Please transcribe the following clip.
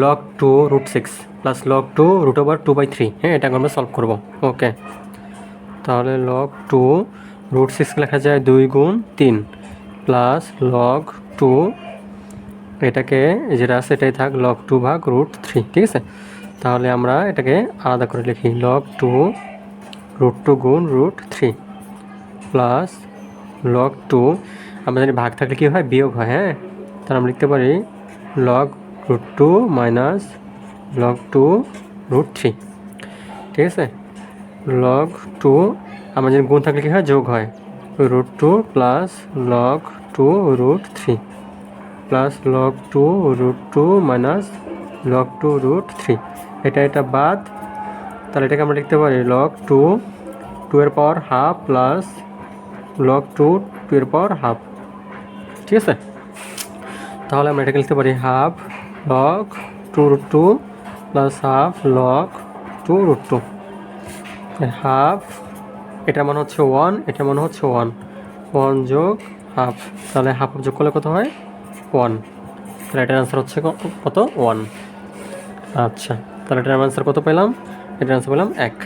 Log two root six plus log two root over two by three হ্যাঁ এটা আমরা solve করব। ওকে তাহলে লগ টু রুট সিক্স লেখা যায় দুই গুণ তিন প্লাস লগ টু এটাকে যেটা আছে থাক লগ টু ভাগ রুট থ্রি ঠিক আছে? তাহলে আমরা এটাকে আলাদা করে লিখি লগ টু রুট টু গুণ root three plus log two আমরা জানি ভাগ থাকলে কী হয়? বিয়োগ হয় হ্যাঁ? তাহলে আমরা লিখতে পারি log root two minus log two root three ঠিক আছে? লগ টু জানি গুণ থাকলে কী হয়? যোগ হয়। Root two plus log two root three plus log two root two minus log two root three এটা এটা বাদ। তাহলে এটাকে আমরা লিখতে পারি লগ টু টু এর power half plus log two two এর পাওয়ার হাফ ঠিক আছে? তাহলে আমরা এটাকে লিখতে পারি half log two root two plus half log two root two. Half, এটা মনে হচ্ছে ওয়ান, এটা মনে হচ্ছে ওয়ান। ওয়ান যোগ হাফ, তাহলে হাফ যোগ করলে কত হয়? ওয়ান। তাহলে এটার অ্যান্সার হচ্ছে কত? ওয়ান। আচ্ছা তাহলে এটার অ্যান্সার কত পেলাম? এটার অ্যান্সার পেলাম এক।